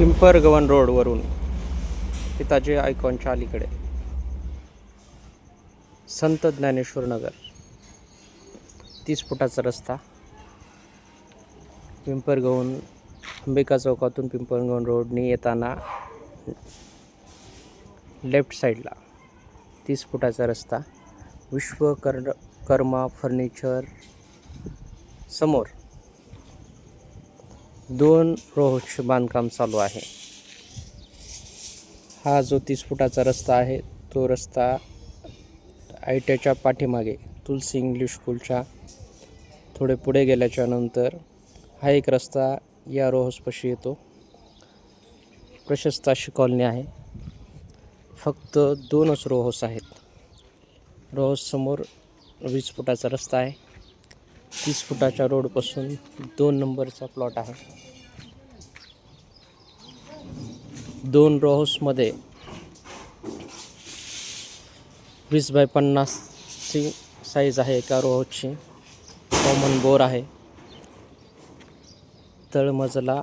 पिंपरगवन रोडवरून पिताजी आयकॉनच्या अलीकडे. संत ज्ञानेश्वर नगर. तीस फुटाचा रस्ता. पिंपरगवन अंबिका चौकातून पिंपरगवन रोडनी येताना लेफ्ट साईडला तीस फुटाचा रस्ता. विश्वकर्ण कर्मा फर्निचर समोर दोन रोडचे बांधकाम चालू आहे. हा जो तीस फुटाचा रस्ता आहे तो रस्ता आय टीच्या पाठीमागे तुलसी इंग्लिश स्कूलच्या थोडे पुढे गेल्याच्यानंतर हा एक रस्ता या रोहसपाशी येतो. प्रशस्त अशी कॉलनी आहे. फक्त दोनच रोहस आहेत. रोहस समोर वीस फुटाचा रस्ता आहे. तीस फुटाच्या रोडपासून दोन नंबरचा प्लॉट आहे. दोन रोहसमध्ये वीस बाय पन्नासची साईज आहे एका रोहसची कॉमन बोर आहे. तळमजला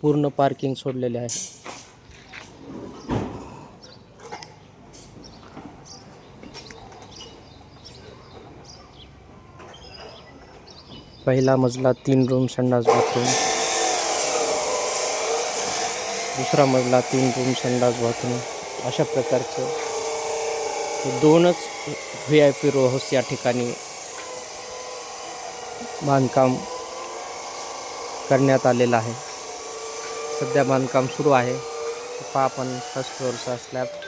पूर्ण पार्किंग सोडलेले आहे. पहिला मजला तीन रूम संडास बाथरूम दुसरा मजला तीन रूम संडास बाथरूम अशा प्रकारचं दोनच व्ही आय पी रोहस या ठिकाणी बांधकाम करण्यात आलेलं आहे. सध्या बांधकाम सुरू आहे. पहा आपण फर्स्ट फ्लोअरचा स्लॅब